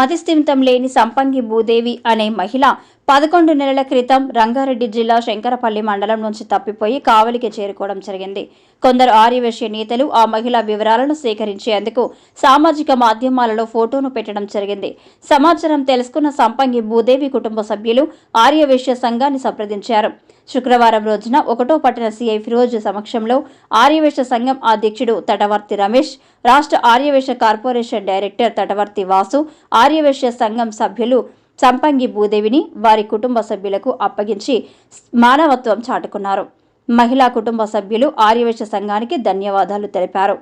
మతిస్థిమితం లేని సంపంగి భూదేవి అనే మహిళ పదకొండు నెలల క్రితం రంగారెడ్డి జిల్లా శంకరపల్లి మండలం నుంచి తప్పిపోయి కావలికి చేరుకోవడం జరిగింది. కొందరు ఆర్యవేశ్య నేతలు ఆ మహిళ వివరాలను సేకరించేందుకు సామాజిక మాధ్యమాలలో ఫోటోను పెట్టడం జరిగింది. సమాచారం తెలుసుకున్న సంపంగి భూదేవి కుటుంబ సభ్యులు ఆర్యవేశ్య సంఘాన్ని సంప్రదించారు. శుక్రవారం రోజున ఒకటో పట్టణ సీఐ ఫిరోజ్ సమక్షంలో ఆర్యవేశ సంఘం అధ్యక్షుడు తటవర్తి రమేష్ రాష్ట్ర ఆర్యవేశ కార్పొరేషన్ డైరెక్టర్ తటవర్తి వాసు ఆర్యవేశ సంఘం సభ్యులు సంపంగి భూదేవిని వారి కుటుంబ సభ్యులకు అప్పగించి మానవత్వం చాటుకున్నారు. మహిళా కుటుంబ సభ్యులు ఆర్యవేశ సంఘానికి ధన్యవాదాలు తెలిపారు.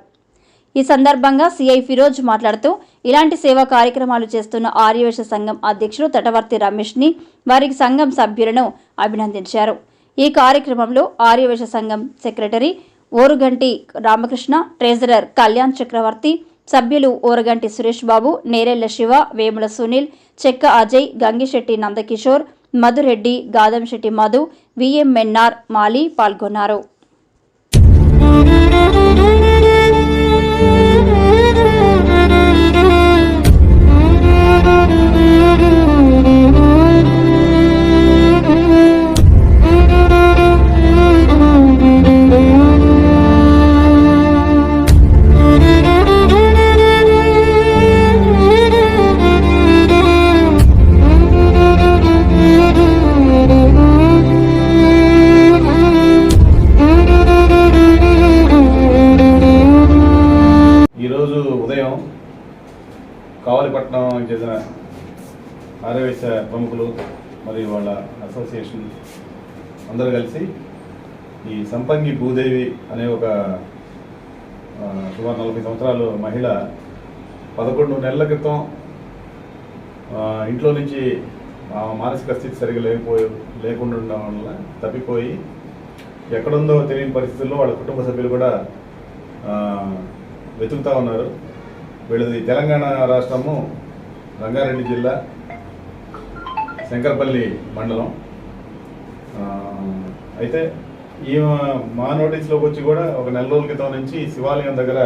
ఈ సందర్భంగా సిఐ ఫిరోజ్ మాట్లాడుతూ ఇలాంటి సేవా కార్యక్రమాలు చేస్తున్న ఆర్యవేశ సంఘం అధ్యక్షుడు తటవర్తి రమేష్ని వారికి సంఘం సభ్యులను అభినందించారు. ఈ కార్యక్రమంలో ఆర్యవేశ సంఘం సెక్రటరీ ఓరుగంటి రామకృష్ణ ట్రెజరర్ కళ్యాణ్ చక్రవర్తి సభ్యులు ఓరగంటి సురేష్ బాబు నేరెళ్ళ శివ వేముల సునీల్ చెక్క అజయ్ గంగిశెట్టి నందకిషోర్ మధురెడ్డి గాదంశెట్టి మధు విఎం మెన్నార్ మాలి పాల్గొన్నారు. చెందిన ఆర్యవేశ ప్రముఖులు మరియు వాళ్ళ అసోసియేషన్ అందరూ కలిసి ఈ సంపంగి భూదేవి అనే ఒక సుమారు నలభై సంవత్సరాలు మహిళ పదకొండు నెలల క్రితం ఇంట్లో నుంచి మానసిక స్థితి సరిగా లేకపోయి లేకుండా ఉండడం వల్ల తప్పిపోయి ఎక్కడుందో తెలియని పరిస్థితుల్లో వాళ్ళ కుటుంబ సభ్యులు కూడా వెతుకుతూ ఉన్నారు. వీళ్ళది తెలంగాణ రాష్ట్రము రంగారెడ్డి జిల్లా శంకరపల్లి మండలం. అయితే ఈ మా నోటీస్లోకి వచ్చి కూడా ఒక నెల రోజుల క్రితం నుంచి శివాలయం దగ్గర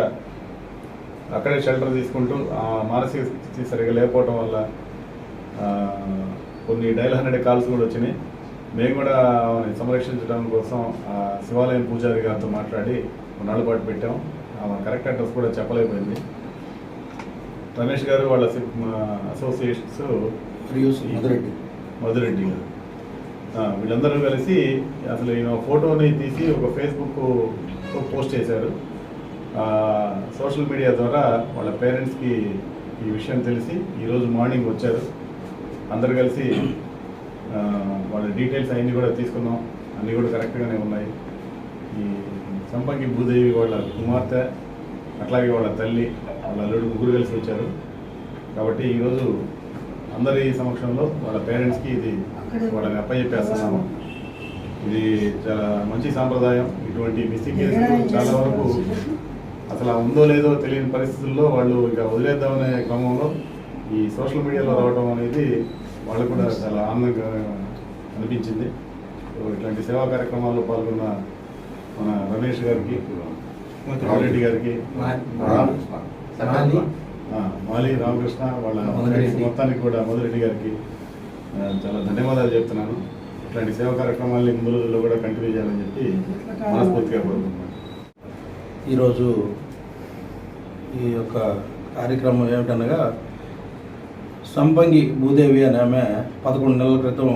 అక్కడే షెల్టర్ తీసుకుంటూ ఆ మానసిక స్థితి సరిగా లేకపోవటం వల్ల కొన్ని డైల్ హండ్రెడ్ కాల్స్ కూడా వచ్చినాయి. మేము కూడా ఆమెను సంరక్షించడం కోసం ఆ శివాలయం పూజారి గారితో మాట్లాడి కొన్నాళ్ళ పాటు పెట్టాం. ఆమె కరెక్ట్ అడ్రస్ కూడా చెప్పలేకపోయింది. రమేష్ గారు వాళ్ళ అసోసియేషన్స్ మధురెడ్డి. మధురెడ్డి గారు. వీళ్ళందరూ కలిసి అసలు ఈయన ఫోటోని తీసి ఒక ఫేస్బుక్ పోస్ట్ చేశారు. సోషల్ మీడియా ద్వారా వాళ్ళ పేరెంట్స్కి ఈ విషయం తెలిసి ఈరోజు మార్నింగ్ వచ్చారు. అందరు కలిసి వాళ్ళ డీటెయిల్స్ అవన్నీ కూడా తీసుకున్నాం. అన్నీ కూడా కరెక్ట్గానే ఉన్నాయి. ఈ సంపంగి భూదేవి వాళ్ళ కుమార్తె అట్లాగే వాళ్ళ తల్లి వాళ్ళ అల్లుడు ముగ్గురు కలిసి వచ్చారు. కాబట్టి ఈరోజు అందరి సమక్షంలో వాళ్ళ పేరెంట్స్కి ఇది వాళ్ళని అప్పచెప్పేస్తున్నాము ఇది చాలా మంచి సాంప్రదాయం. ఇటువంటి మిస్సింగ్ కేసులు చాలా వరకు అసలు ఉందో లేదో తెలియని పరిస్థితుల్లో వాళ్ళు ఇక వదిలేద్దామనే క్రమంలో ఈ సోషల్ మీడియాలో రావడం అనేది వాళ్ళకు కూడా చాలా ఆనందంగా అనిపించింది. ఇట్లాంటి సేవా కార్యక్రమాల్లో పాల్గొన్న మన రమేష్ గారికి రామరెడ్డి గారికి సకాలి మాలి రామకృష్ణ వాళ్ళ. మొత్తానికి కూడా మధురెడ్డి గారికి చాలా ధన్యవాదాలు చెప్తున్నాను. ఇట్లాంటి సేవా కార్యక్రమాల్ని ముందు రోజుల్లో కూడా కంటిన్యూ చేయాలని చెప్పి మనస్ఫూర్తిగా కోరుకుంటున్నాను. ఈరోజు ఈ యొక్క కార్యక్రమం ఏమిటనగా సంపంగి భూదేవి అనే ఆమె పదకొండు నెలల క్రితం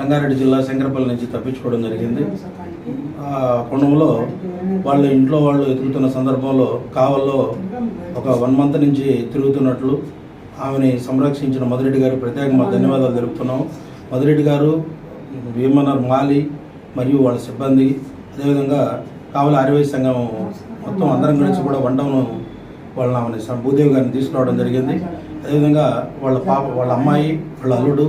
రంగారెడ్డి జిల్లా శంకరపల్లి నుంచి తప్పించుకోవడం జరిగింది. ఆ కుండంలో వాళ్ళ ఇంట్లో వాళ్ళు ఎదుగుతున్న సందర్భంలో కావల్లో ఒక వన్ మంత్ నుంచి తిరుగుతున్నట్లు ఆమెని సంరక్షించిన మధురెడ్డి గారికి ప్రత్యేకంగా ధన్యవాదాలు తెలుపుతున్నాం. మధురెడ్డి గారు భీమనర్ మాలి మరియు వాళ్ళ సిబ్బంది అదేవిధంగా కావలి ఆర్యవై సంఘం మొత్తం అందరం కలిసి కూడా వంటను వాళ్ళ ఆమెని భూదేవి గారిని తీసుకురావడం జరిగింది. అదేవిధంగా వాళ్ళ పాప వాళ్ళ అమ్మాయి వాళ్ళ అల్లుడు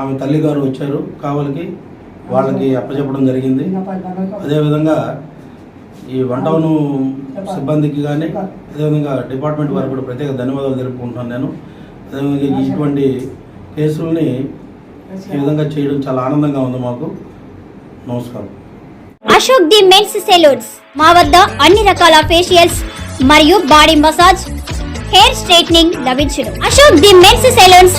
ఆమె తల్లి గారు వచ్చారు కావలికి. వాళ్ళకి అప్పచెప్పడం జరిగింది. అదేవిధంగా ఈ వంటవను సిబ్బందికి కానీ అదేవిధంగా డిపార్ట్మెంట్ వారికి కూడా ప్రత్యేక ధన్యవాదాలు తెలుపుకుంటున్నాను నేను. అదేవిధంగా ఇటువంటి కేసుల్ని ఈ విధంగా చేయడం చాలా ఆనందంగా ఉంది మాకు. నమస్కారం. Ashok the men's salons. మా వద్ద అన్ని రకాల ఫేషియల్స్ మరియు బాడీ మసాజ్ హెయిర్ స్ట్రైట్నింగ్ లభించును. Ashok the men's salons.